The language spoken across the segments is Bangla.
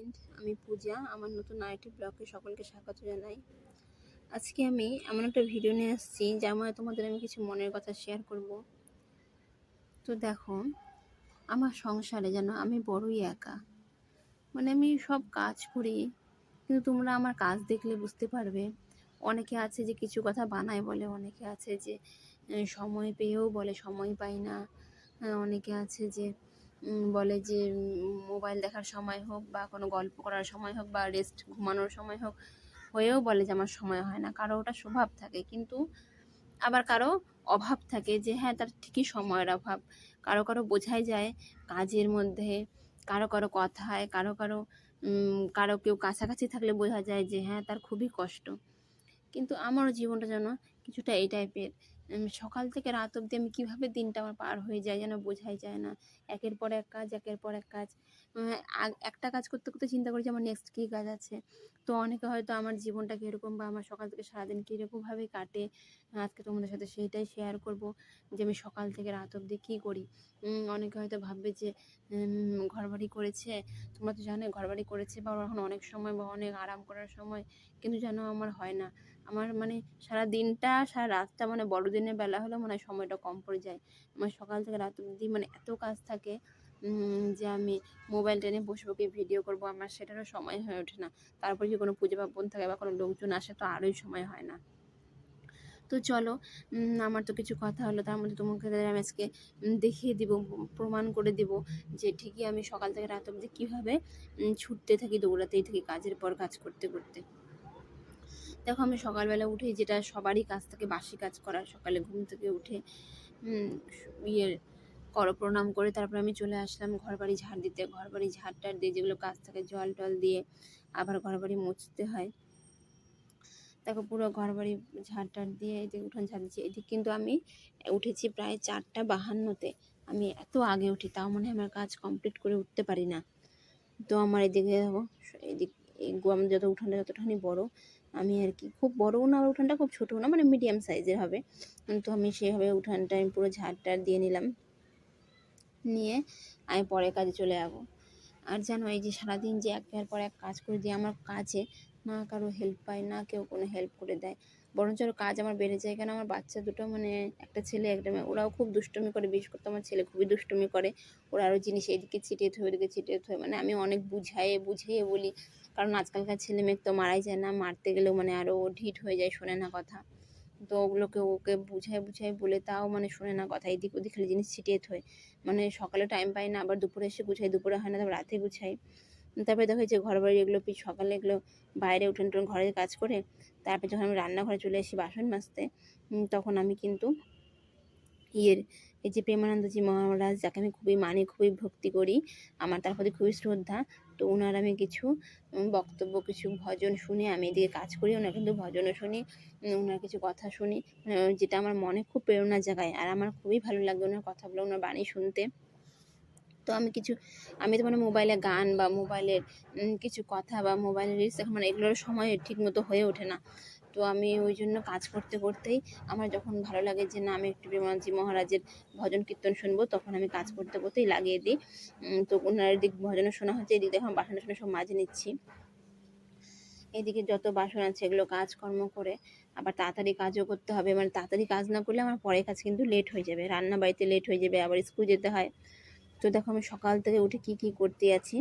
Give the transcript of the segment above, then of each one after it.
ফ্রেন্ড আমি পূজা, আমার নতুন আইটি ব্লগে সকলকে স্বাগত জানাই। আজকে আমি এমন একটা ভিডিও নিয়ে আসছি, যার মধ্যে তোমাদের আমি কিছু মনের কথা শেয়ার করব। তো দেখো, আমার সংসারে যেন আমি বড়ই একা। মানে আমি সব কাজ করি, কিন্তু তোমরা আমার কাজ দেখলে বুঝতে পারবে। অনেকে আছে যে কিছু কথা বানায় বলে, অনেকে আছে যে সময় পেয়েও বলে, সময় পাই না। অনেকে আছে যে বলে যে মোবাইল দেখার সময় হোক বা কোনো গল্প করার সময় হোক বা রেস্ট ঘুমানোর সময় হোক, হয়েও বলে যে, আমার সময় হয় না। কারও ওটা স্বভাব থাকে, কিন্তু আবার কারও অভাব থাকে যে হ্যাঁ তার ঠিকই সময়ের অভাব। কারও কারও বোঝাই যায় কাজের মধ্যে, কারও কারও কথায়, কারও কারও কারও কেউ কাছাকাছি থাকলে বোঝা যায় যে হ্যাঁ তার খুবই কষ্ট। কিন্তু আমারও জীবনটা যেন কিছুটা এই টাইপের সকাল থেকে রাত অবধি আমি কীভাবে দিনটা আমার পার হয়ে যায় যেন বোঝাই যায় না। একের পর এক কাজ, একের পর এক কাজ। একটা কাজ করতে করতে চিন্তা করি যে আমার নেক্সট কী কাজ আছে। তো অনেকে হয়তো আমার জীবনটা কীরকম বা আমার সকাল থেকে সারাদিন কীরকমভাবে কাটে আজকে তোমাদের সাথে সেইটাই শেয়ার করব যে আমি সকাল থেকে রাত অবধি কী করি। অনেকে হয়তো ভাববে যে ঘরবাড়ি করেছে, তোমরা তো জানো ঘরবাড়ি করেছে বা এখন অনেক সময় বা অনেক আরাম করার সময়, কিন্তু যেন আমার হয় না। আমার মানে সারা দিনটা, সারা রাতটা মানে বড়দিনের বেলা হলেও মনে সময়টা কম পড়ে যায়। আমার সকাল থেকে রাত অবধি মানে এত কাজ থাকে যে আমি মোবাইল টেনে বসে বসে ভিডিও করব আমার সেটারও সময় হয়ে ওঠে না। তারপরে যদি কোনো পুজো পার্বণ থাকে বা কোনো লোকজন আসে তো আরোই সময় হয় না। তো চলো আমার তো কিছু কথা হলো তার মধ্যে তোমাকে আমি আজকে দেখিয়ে দিব প্রমাণ করে দিব যে ঠিকই আমি সকাল থেকে রাত অবধি কীভাবে ছুটতে থাকি দৌড়াতেই থাকি কাজের পর কাজ করতে করতে। দেখো আমি সকালবেলা উঠে যেটা সবারই কাজ থাকে বাসি কাজ করা সকালে ঘুম থেকে উঠে উম, ইয়ের কর তারপর আমি চলে আসলাম ঘর বাড়ি ঝাড় দিতে। ঘর বাড়ি ঝাড় টাড় দিয়ে যেগুলো কাজ থাকে জল টল দিয়ে আবার ঘর বাড়ি মুছতে হয়। দেখো পুরো ঘর বাড়ি ঝাড় টাড় দিয়ে এদিকে উঠান ঝাড় দিচ্ছি। এদিক কিন্তু আমি উঠেছি প্রায় চারটা বাহান্নতে। আমি এত আগে উঠি, তাও মনে হয় আমার কাজ কমপ্লিট করে উঠতে পারি না। তো আমার এদিকে এদিক এই গো- আমার যত উঠানটা যতখানি বড়, আমি আর কি খুব বড়ও না, উঠানটা খুব ছোটও না মানে মিডিয়াম সাইজের হবে। তো আমি সেভাবে উঠানটা আমি পুরো ঝাড় টাড় দিয়ে নিলাম। নিয়ে আমি পরের কাজে চলে যাব। আর জানো, এই যে সারাদিন যে একের পর এক কাজ করে দিয়ে আমার কাজে না কারও হেল্প পায়, না কেউ কোনো হেল্প করে দেয়। বরঞ্চ কাজ আমার বেড়ে যায়, কেন আমার বাচ্চা দুটো মানে একটা ছেলে, একটা মেয়ে, ওরাও খুব দুষ্টুমি করে। বিশেষ করে তো আমার ছেলে খুবই দুষ্টুমি করে। ওরা আরও জিনিস এদিকে ছিটিয়ে থয় ওদিকে ছিটিয়ে থয় মানে আমি অনেক বুঝাইয়ে বুঝিয়ে বলি। কারণ আজকালকার ছেলে মেয়ে তো মারাই যায় না, মারতে গেলেও মানে আরও ঢিট হয়ে যায়, শোনে না কথা। তো ওগুলোকে ওকে বুঝাই বুঝাই বলে তাও মানে শোনে না কথা। এদিক ওদিক খালি জিনিস ছিটিয়ে থয়। মানে সকালে টাইম পাই না, আবার দুপুরে এসে গুছাই দুপুরে হয় না, তারপর রাতে গুছাই তারপরে দেখো যে ঘর বাড়ি এগুলো সকালে এগুলো বাইরে উঠোন টুন ঘরের কাজ করে, তারপরে যখন আমি রান্নাঘরে চলে আসি বাসন মাজতে তখন আমি কিন্তু ইয়ের এই যে প্রেমানন্দজি মহারাজ, যাকে আমি খুবই মানি, খুবই ভক্তি করি, আমার তার প্রতি খুবই শ্রদ্ধা তো ওনার আমি কিছু বক্তব্য, কিছু ভজন শুনে আমি এদিকে কাজ করি, ওনার কিন্তু ভজনও শুনি ওনার কিছু কথা শুনি যেটা আমার মনে খুব প্রেরণা জাগায় আর আমার খুবই ভালো লাগে ওনার কথাগুলো, ওনার বাণী শুনতে। তো আমি কিছু, আমি তো মানে মোবাইলে গান বা মোবাইলের কিছু কথা বা মোবাইলের রিলস এখন মানে এগুলোর সময় ঠিক মতো হয়ে ওঠে না। তো আমি ওই জন্য কাজ করতে করতেই আমার যখন ভালো লাগে যে না, আমি একটু প্রেমাজি মহারাজের ভজন কীর্তন শুনব, তখন আমি কাজ করতে করতেই লাগিয়ে দিই। তো ওনার দিক ভজনও শোনা হচ্ছে, এদিক দেখো, বাসন টাসন সব মাঝে নিচ্ছি। এদিকে যত বাসন আছে, এগুলো কাজকর্ম করে আবার তাড়াতাড়ি কাজও করতে হবে। মানে তাড়াতাড়ি কাজ না করলে আমার পরের কাজ কিন্তু লেট হয়ে যাবে, রান্না বাড়িতে লেট হয়ে যাবে, আবার স্কুল যেতে হয়। তো দেখো আমি সকাল থেকে উঠে কি কি করতে আছি।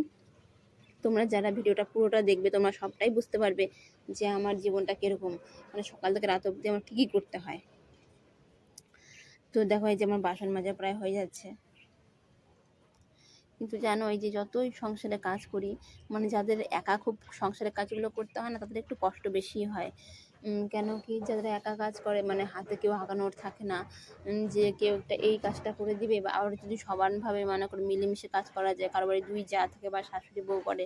তোমরা যারা ভিডিওটা পুরোটা দেখবে, তোমরা সবটাই বুঝতে পারবে যে আমার জীবনটা কীরকম। মানে সকাল থেকে রাত অবধি আমার কী কী করতে হয়। তো দেখো, এই যে আমার বাসন মাজা প্রায় হয়ে যাচ্ছে। কিন্তু জানো, এই যে যতই সংসারে কাজ করি মানে যাদের একা খুব সংসারের কাজগুলো করতে হয় না, তাদের একটু কষ্ট বেশি হয়। কেন কি যারা একা কাজ করে মানে হাতে কেউ আগানোর থাকে না যে কেউ একটা এই কাজটা করে দিবে বা আবার যদি সমানভাবে মনে করে মিলেমিশে কাজ করা যায় কারও বাড়ি দুই যা থাকে বা শাশুড়ি বউ করে,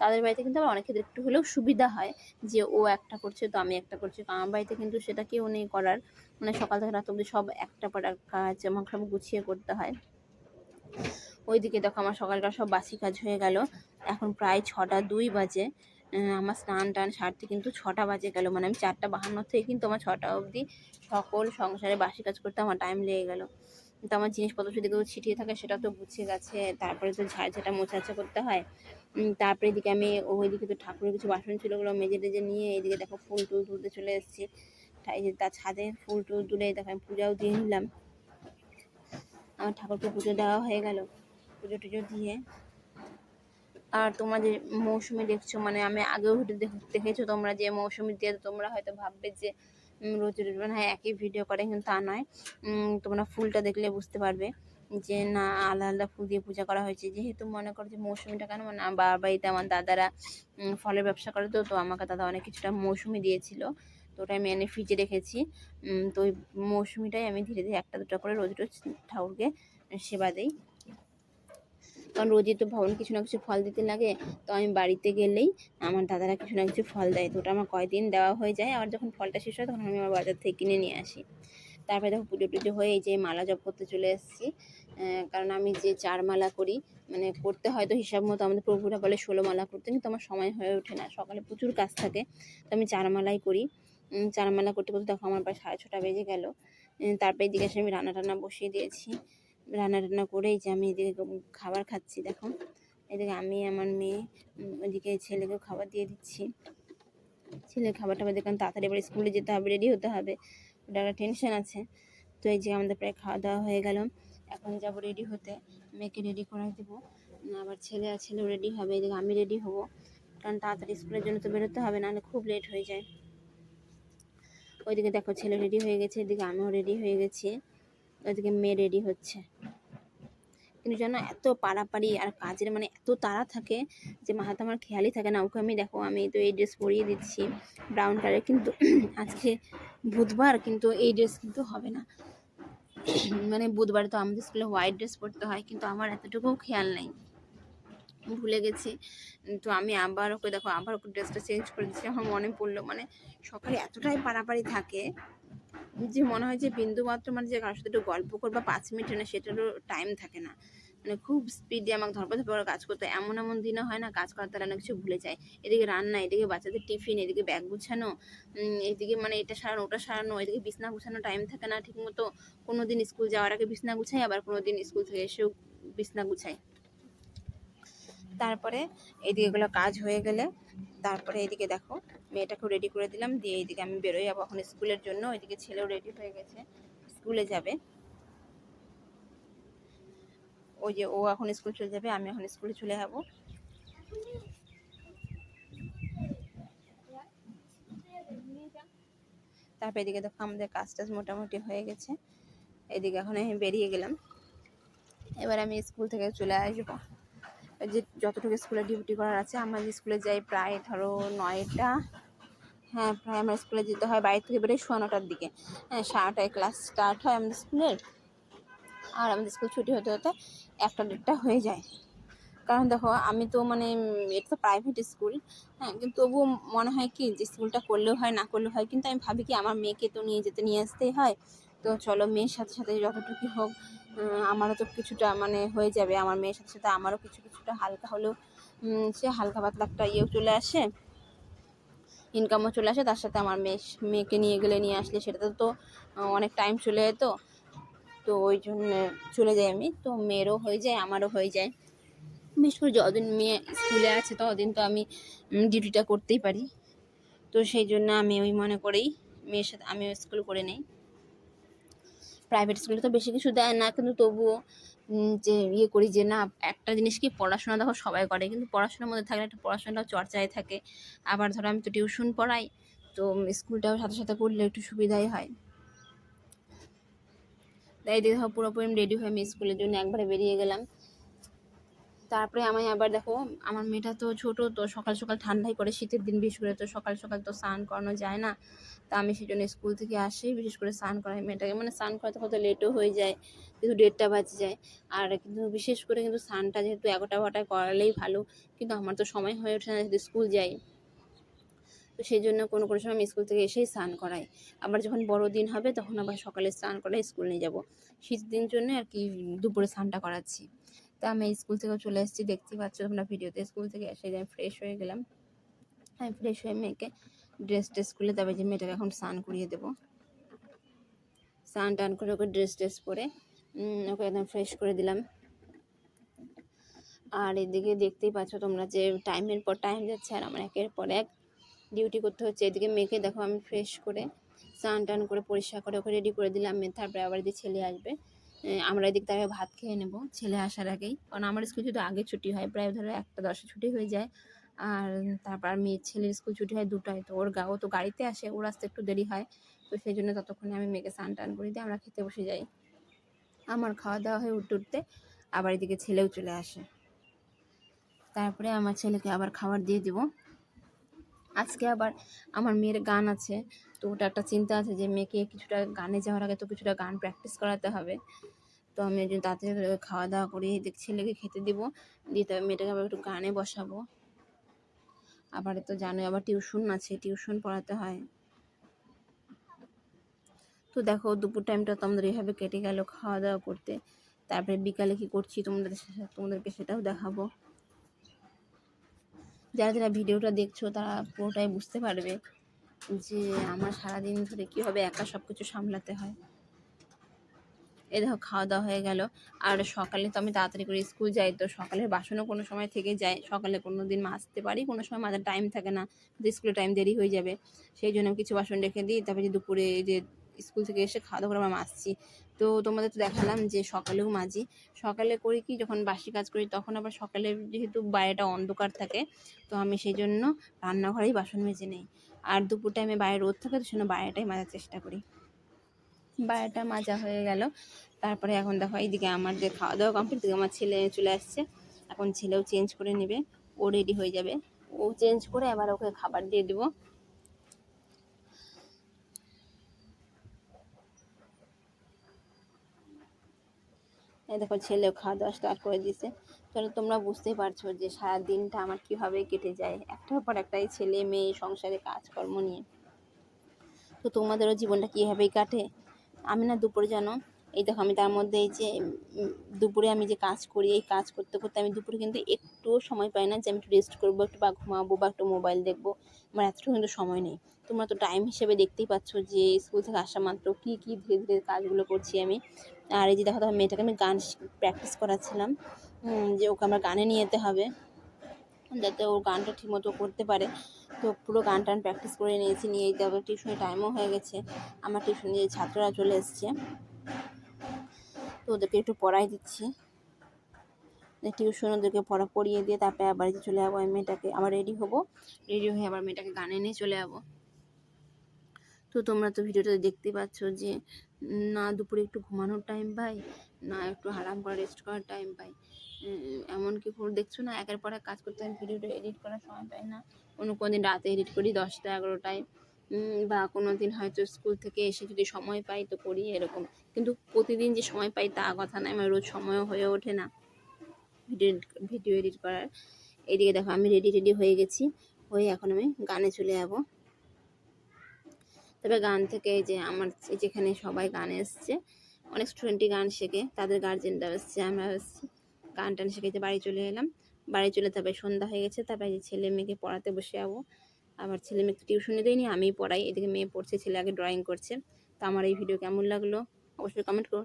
তাদের বাড়িতে কিন্তু আবার অনেক ক্ষেত্রে একটু হলেও সুবিধা হয় যে ও একটা করছে তো আমি একটা করছি। আমার বাড়িতে কিন্তু সেটা কেউ নেই করার মানে সকাল থেকে রাত অবধি সব একটা পর কাজ আমাকে সব গুছিয়ে করতে হয়। ওইদিকে দেখো আমার সকালটা সব বাসি কাজ হয়ে গেল। এখন প্রায় ছটা দুই বাজে। আমার স্নান টান সারতে কিন্তু ছটা বাজে গেল। মানে আমি চারটা বাহান্ন থেকে কিন্তু আমার ছটা অবধি সকল সংসারে বাসি কাজ করতে আমার টাইম লেগে গেল। তো আমার জিনিসপত্র যদি কেউ ছিটিয়ে থাকে সেটা তো গুছিয়ে গেছে। তারপরে তো ঝাড় ঝাঁটা মোছাছা করতে হয়। তারপরে এদিকে আমি ওইদিকে তো ঠাকুরের কিছু বাসন ছিল ওগুলো মেজে টেজে নিয়ে এদিকে দেখো ফুল টুল তুলতে চলে এসেছি। তার ছাদে ফুল টুল তুলে দেখো আমি পূজাও দিয়ে নিলাম। আমার ঠাকুরকে পুজো দেওয়া হয়ে গেল। পুজো টুজো দিয়ে আর তোমরা যে মৌসুমি দেখছ মানে আমি আগেও ভিডিও দেখেছ তোমরা যে মৌসুমি দিয়ে তোমরা হয়তো ভাববে যে রোজ রোজ মানে হ্যাঁ একই ভিডিও করে কিন্তু তা নয়। তোমরা ফুলটা দেখলে বুঝতে পারবে যে না, আলাদা আলাদা ফুল দিয়ে পূজা করা হয়েছে। যেহেতু মনে করো যে মৌসুমিটা কেন মানে বাবার বাড়িতে আমার দাদারা ফলের ব্যবসা করে তো তো আমাকে দাদা অনেক কিছুটা মৌসুমি দিয়েছিল। তো ওটা আমি এনে ফ্রিজে রেখেছি। তো ওই মৌসুমিটাই আমি ধীরে ধীরে একটা দুটো করে রোজ রোজ ঠাকুরকে সেবা দিই। কারণ রোজই তো ভগবান কিছু না কিছু ফল দিতে লাগে, তো আমি বাড়িতে গেলেই আমার দাদারা কিছু না কিছু ফল দেয়। তো ওটা আমার কয়দিন দেওয়া হয়ে যায়। আর যখন ফলটা শেষ হয়, তখন আমি আমার বাজার থেকে কিনে নিয়ে আসি। তারপরে দেখো পুজো টুজো হয়ে যে মালা জপ করতে চলে এসেছি। কারণ আমি যে চার মালা করি মানে করতে হয়তো হিসাব মতো আমাদের প্রভুরা বলে ষোলো মালা করতে, কিন্তু আমার সময় হয়ে ওঠে না। সকালে প্রচুর কাজ থাকে, তো আমি চার মালাই করি। চার মালা করতে করতে দেখো আমার প্রায় সাড়ে ছটা বেজে গেল। তারপরে এদিকে আমি রান্না টান্না বসিয়ে দিয়েছি। রান্না টান্না করে এই যে আমি এদিকে খাবার খাচ্ছি দেখো। এদিকে আমি আমার মেয়ে উম, ওইদিকে ছেলেকেও খাবার দিয়ে দিচ্ছি। ছেলে খাবার টাবার দেখলাম তাড়াতাড়ি এবার স্কুলে যেতে হবে রেডি হতে হবে। ওটা একটা টেনশন আছে। তো এই যে আমাদের প্রায় খাওয়া দাওয়া হয়ে গেল। এখন যাব রেডি হতে। মেয়েকে রেডি করে দেবো। আবার ছেলে আর ছেলেও রেডি হবে। এদিকে আমি রেডি হব। কারণ তাড়াতাড়ি স্কুলের জন্য তো বেরোতে হবে নাহলে খুব লেট হয়ে যায়। ওইদিকে দেখো ছেলে রেডি হয়ে গেছে। এদিকে আমিও রেডি হয়ে গেছি। ওইদিকে মেয়ে রেডি হচ্ছে। কিন্তু যেন এত পাড়াপাড়ি আর কাজের মানে এত তাড়া থাকে যে মাথাতে আমার খেয়ালই থাকে না। ওকে আমি দেখো, আমি তো এই ড্রেস পরিয়ে দিচ্ছি ব্রাউন কালার কিন্তু আজকে বুধবার কিন্তু এই ড্রেস কিন্তু হবে না। মানে বুধবারে তো আমাদের স্কুলে হোয়াইট ড্রেস পরতে হয়, কিন্তু আমার এতটুকুও খেয়াল নেই। ভুলে গেছি। তো আমি আবার ওকে দেখো, আবার ওকে ড্রেসটা চেঞ্জ করে দিচ্ছি। আমার মনে পড়ল মানে সকালে এতটাই পাড়াপাড়ি থাকে যে মনে হয় যে বিন্দু মাত্র মানে যে কারোর সাথে একটু গল্প করবা পাঁচ মিনিট না সেটারও টাইম থাকে না। মানে খুব স্পিডে আমাকে ধরপা ধরপা কাজ করতে। এমন এমন দিনও হয় না, কাজ করার তারা অনেক কিছু ভুলে যায়। এদিকে রান্না, এদিকে বাচ্চাদের টিফিন এদিকে ব্যাগ গুছানো এদিকে মানে এটা সারানো, ওটা সারানো, এদিকে বিছনা গুছানো টাইম থাকে না। ঠিক মতো কোনো দিন স্কুল যাওয়ার আগে বিছনা গুছাই, আবার কোনো দিন স্কুল থেকে এসেও বিছনা গুছাই। তারপরে এদিকে এগুলো কাজ হয়ে গেলে, তারপরে এদিকে দেখো মেয়েটাকেও রেডি করে দিলাম, দিয়ে এইদিকে আমি বেরোই। যাব এখন স্কুলের জন্য ওইদিকে ছেলেও রেডি হয়ে গেছে, স্কুলে যাবে। ওই যে ও এখন স্কুল চলে যাবে, আমি এখন স্কুলে চলে যাব। তারপর এদিকে দেখো আমাদের কাজ টাজ মোটামুটি হয়ে গেছে। এদিকে এখন আমি বেরিয়ে গেলাম। এবার আমি স্কুল থেকে চলে আসব। যে যতটুকু স্কুলে ডিউটি করার আছে, আমার স্কুলে যাই প্রায় ধরো নয়টা হ্যাঁ প্রায় আমার স্কুলে যেতে হয় বাড়ি থেকে বেরোয় সোয়া নটার দিকে। হ্যাঁ সাড়ে ক্লাস স্টার্ট হয় আমাদের স্কুলের। আর আমাদের স্কুল ছুটি হতে হতে একটা দেড়টা হয়ে যায়। কারণ দেখো, আমি তো মানে এটা তো প্রাইভেট স্কুল হ্যাঁ কিন্তু তবুও মনে হয় কি যে স্কুলটা করলেও হয়, না করলেও হয়, কিন্তু আমি ভাবি কি আমার মেয়েকে তো নিয়ে যেতে, নিয়ে আসতেই হয়। তো চলো, মেয়ের সাথে সাথে যতটুকু হোক আমারও তো কিছুটা মানে হয়ে যাবে। আমার মেয়ের সাথে সাথে আমারও কিছু কিছুটা হালকা হলেও সে হালকা পাতলা একটা ইয়েও চলে আসে ইনকামও চলে আসে। তার সাথে আমার মেয়ে, মেয়েকে নিয়ে গেলে নিয়ে আসলে সেটাতে তো অনেক টাইম চলে যেত। তো ওই জন্য চলে যাই আমি। তো মেয়েরও হয়ে যায়, আমারও হয়ে যায়। বিশেষ করে যতদিন মেয়ে স্কুলে আছে, ততদিন তো আমি ডিউটিটা করতেই পারি। তো সেই জন্য আমি ওই মনে করেই মেয়ের সাথে, আমিও স্কুল করে নেই। প্রাইভেট স্কুলে তো বেশি কিছু দেয় না, কিন্তু তবুও যে ইয়ে করি যে না, একটা জিনিস কি পড়াশোনা দেখো সবাই করে, কিন্তু পড়াশোনার মধ্যে থাকলে একটা পড়াশোনাটাও চর্চায় থাকে। আবার ধরো আমি তো টিউশন পড়াই, তো স্কুলটাও সাথে সাথে করলে একটু সুবিধাই হয়। তাই দেখো পুরোপুরি রেডি হয়ে আমি স্কুলের জন্য একবারে বেরিয়ে গেলাম। তারপরে আমি আবার দেখো, আমার মেয়েটা তো ছোট, তো সকাল সকাল ঠান্ডাই করে শীতের দিন বিশেষ করে তো সকাল সকাল তো স্নান করানো যায় না। তা আমি সেই জন্য স্কুল থেকে আসি, বিশেষ করে স্নান করাই। মেয়েটাকে মানে স্নান করাতে কত লেটও হয়ে যায় কিন্তু ডেটটা বাজে যায়। আর কিন্তু বিশেষ করে কিন্তু স্নানটা যেহেতু এগারোটা বারোটায় করালেই ভালো, কিন্তু আমার তো সময় হয়ে ওঠে না যেহেতু স্কুল যাই। তো সেই জন্য কোনো কোনো সময় আমি স্কুল থেকে এসেই স্নান করাই। আবার যখন বড় দিন হবে, তখন আবার সকালে স্নান করাই স্কুল নিয়ে যাব। শীত দিন জন্য আর কি দুপুরে স্নানটা করাচ্ছি। তা আমি স্কুল থেকেও চলে এসেছি দেখতে পাচ্ছ তোমরা ভিডিওতে। স্কুল থেকে এসে আমি ফ্রেশ হয়ে গেলাম। আমি ফ্রেশ হয়ে মেয়েকে ড্রেস ট্রেস খুলে তবে যে মেয়েটাকে এখন স্নান করিয়ে দেবো। স্নান টান করে ওকে ড্রেস ট্রেস পরে ওকে একদম ফ্রেশ করে দিলাম। আর এদিকে দেখতেই পাচ্ছ তোমরা যে টাইমের পর টাইম যাচ্ছে আর আমার একের পর এক ডিউটি করতে হচ্ছে। এদিকে মেয়েকে দেখো আমি ফ্রেশ করে স্নান টান করে পরিষ্কার করে ওকে রেডি করে দিলাম। মেয়ে তারপরে আবার এদিকে ছেলে আসবে। আমরা এদিক থেকে ভাত খেয়ে নেব। ছেলে আসার আগেই। কারণ আমার স্কুল যদি আগে ছুটি হয়, প্রায় ধরো একটা দশে ছুটি হয়ে যায়। আর তারপর মেয়ে ছেলের স্কুল ছুটি হয় দুটায়, তো ওর গা ও তো গাড়িতে আসে, ওর আসতে একটু দেরি হয়। তো সেই জন্য ততক্ষণে আমি মেয়েকে স্নান টান করে দিয়ে আমরা খেতে বসে যাই। আমার খাওয়া দাওয়া হয়ে উঠতে উঠতে, আবার এদিকে ছেলেও চলে আসে। তারপরে আমার ছেলেকে আবার খাবার দিয়ে দিব। আজকে আবার আমার মেয়ের গান আছে, তো ওটা একটা চিন্তা আছে যে মেয়েকে কিছুটা গানে যাওয়ার আগে তো কিছুটা গান প্র্যাকটিস করাতে হবে। তো আমি জন্য তাড়াতাড়ি খাওয়া দাওয়া করে ছেলেকে খেতে দিব, দিয়ে তবে মেয়েটাকে আবার একটু গানে বসাবো। আবার তো জানোই আবার টিউশন আছে, টিউশন পড়াতে হয়। তো দেখো, দুপুর টাইমটা তো আমাদের এইভাবে কেটে গেল খাওয়া দাওয়া করতে। তারপরে বিকালে কি করছি তোমাদের তোমাদেরকে সেটাও দেখাবো। যারা যারা ভিডিওটা দেখছ, তারা পুরোটাই বুঝতে পারবে যে আমার সারাদিন ধরে কীভাবে একা সব কিছু সামলাতে হয়। এ দেখো খাওয়া দাওয়া হয়ে গেল। আর সকালে তো আমি তাড়াতাড়ি করে স্কুল যাই, তো সকালের বাসনও কোনো সময় থেকে যায়। সকালে কোনো দিন মাজতে পারি, কোনো সময় মাজার টাইম থাকে না তো স্কুলের টাইম দেরি হয়ে যাবে। সেই জন্য আমি কিছু বাসন রেখে দিই, তারপরে যে দুপুরে যে স্কুল থেকে এসে খাওয়া দাওয়া করে আমরা মাজছি তো তোমাদের তো দেখালাম যে সকালেও মাজি। সকালে করি কি, যখন বাসি কাজ করি, তখন আবার সকালে যেহেতু বাইরেটা অন্ধকার থাকে, তো আমি সেই জন্য রান্নাঘরেই বাসন মেজে নিই। আর দুপুর টাইমে বাইরে রোদ থাকে, তো সেজন্য বাইরেটাই মাজার চেষ্টা করি। বাইরেটা মাজা হয়ে গেল। তারপরে এখন দেখো এইদিকে আমার যে খাওয়া দাওয়া কমপ্লিট দিকে আমার ছেলে চলে আসছে। এখন ছেলেও চেঞ্জ করে নেবে, ও রেডি হয়ে যাবে। ও চেঞ্জ করে আবার ওকে খাবার দিয়ে দেবো। এই দেখো ছেলেও খাওয়া দাওয়া স্টার্ট করে দিয়েছে। তাহলে তোমরা বুঝতেই পারছ যে সারা দিনটা আমার কীভাবে কেটে যায়। একটার পর একটাই ছেলে, মেয়ে, সংসারে কাজকর্ম নিয়ে। তো তোমাদেরও জীবনটা কীভাবেই কাটে? আমি না দুপুরে জানো এই দেখো আমি তার মধ্যে এই যে দুপুরে আমি যে কাজ করি, এই কাজ করতে করতে আমি দুপুরে কিন্তু একটুও সময় পাই না যে আমি একটু রেস্ট করব, একটু বা ঘুমাবো বা একটু মোবাইল দেখব। আমার এতটুকু কিন্তু সময় নেই। তোমরা তো টাইম হিসেবে দেখতেই পাচ্ছ যে স্কুল থেকে আসা মাত্র কী কী ধীরে ধীরে কাজগুলো করছি আমি। আর এই যে দেখো দেখো মেয়েটাকে আমি গান প্র্যাকটিস করাচ্ছিলাম। যে ওকে আমার গানে নিয়ে যেতে হবে। যাতে ও গানটা ঠিকমতো করতে পারে। তো পুরো গান টান প্র্যাকটিস করে নিয়েছি, নিয়ে যাবে টিউশনের টাইমও হয়ে গেছে। আমার টিউশনে যে ছাত্ররা চলে এসছে। তো ওদেরকে একটু পড়াই দিচ্ছি। টিউশন ওদেরকে পড়া পড়িয়ে দিয়ে তারপরে আবার যে চলে যাব আমি মেয়েটাকে, আবার রেডি হব। রেডি হয়ে আবার মেয়েটাকে গানে নিয়ে চলে যাব। তো তোমরা তো ভিডিওটা দেখতে পাচ্ছ যে, না দুপুরে একটু ঘুমানোর টাইম পাই, না একটু আরাম করে রেস্ট করার টাইম পাই। এমনকি পুরো দেখছ না? একের পর এক কাজ করতে আমি ভিডিওটা এডিট করার সময় পাই না। কোনো কোনো দিন রাতে এডিট করি, দশটা, এগারোটায়। বা কোনো দিন হয়তো স্কুল থেকে এসে যদি সময় পাই তো করি এরকম। কিন্তু প্রতিদিন যে সময় পাই তা কথা নয়। আমার রোজ সময়ও হয়ে ওঠে না ভিডিও ভিডিও এডিট করার। এদিকে দেখো, আমি রেডি রেডি হয়ে গেছি। হয়ে এখন আমি গানে চলে যাব। তবে গান থেকে যে আমার যেখানে সবাই গান এসছে, অনেক স্টুডেন্টই গান শেখে। তাদের গার্জেনরা এসছে, আমরা এসছি। গান টান শিখেছে বাড়ি চলে এলাম। বাড়ি চলে তারপরে সন্ধ্যা হয়ে গেছে, তারপরে যে ছেলে মেয়েকে পড়াতে বসে যাব। আবার ছেলে মেয়েকে টিউশনে দিইনি আমি পড়াই। এদিকে মেয়ে পড়ছে, ছেলে আগে ড্রয়িং করছে। তো আমার এই ভিডিও কেমন লাগল? অবশ্যই কমেন্ট করো।